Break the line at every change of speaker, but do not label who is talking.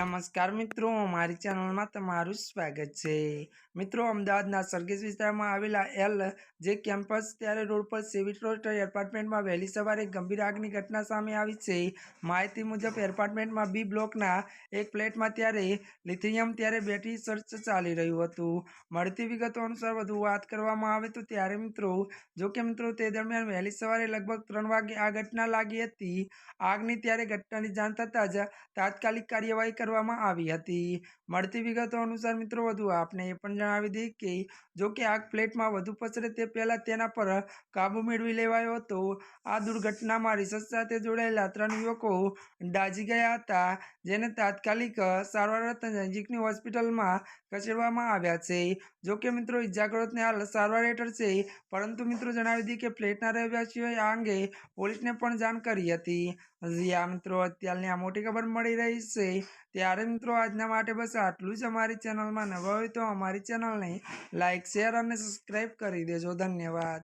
નમસ્કાર મિત્રો, મારી ચેનલમાં તમારું સ્વાગત છે. મિત્રો, અમદાવાદના સરગેજ વિસ્તારમાં આવેલા એલ, જે કેમ્પસ ત્યારે રોડ પર સિવિલ રોડ એપાર્ટમેન્ટમાં વહેલી સવારે ગંભીર આગની ઘટના સામે આવી છે. માહિતી મુજબ, એપાર્ટમેન્ટમાં બી બ્લોકના એક ફ્લેટમાં ત્યારે લિથિયમ ત્યારે બેટરી સર્ચ ચાલી રહ્યું હતું. મળતી વિગતો અનુસાર વધુ વાત કરવામાં આવે તો ત્યારે મિત્રો જો કે મિત્રો, તે દરમિયાન વહેલી સવારે લગભગ ત્રણ વાગે આ ઘટના લાગી હતી. આગની ત્યારે ઘટનાની જાણ થતાં જ તાત્કાલિક કાર્યવાહી કરવામાં આવી હતી. મળતી વિગતો અનુસાર મિત્રો, વધુ આપને એ પણ જણાવી દઈએ કે, જો કે આગ પ્લેટમાં વધુ પસરે તે પહેલાં તેના પર કાબુ મેળવી લેવાયો હતો. આ દુર્ઘટનામાં રિસર્ચ સાથે જોડાયેલા ત્રણ યુવકો દાઝી ગયા હતા, જેને તાત્કાલિક સારવાર નજીકની હોસ્પિટલમાં ખસેડવામાં આવ્યા છે. જો કે મિત્રો, ઇજાગ્રસ્તને હાલ સારવાર હેઠળ છે. પરંતુ મિત્રો, જણાવી દઈએ કે ફ્લેટના રહેવાસીઓએ આ અંગે પોલીસને પણ જાણ કરી હતી. હજી આ મિત્રો અત્યારની આ મોટી ખબર મળી રહી છે. ત્યારે મિત્રો આજના માટે બસ આટલું જ અમારી ચેનલમાં નવા હોય તો અમારી ચેનલને લાઇક શેર અને સબસ્ક્રાઈબ કરી દેજો. ધન્યવાદ.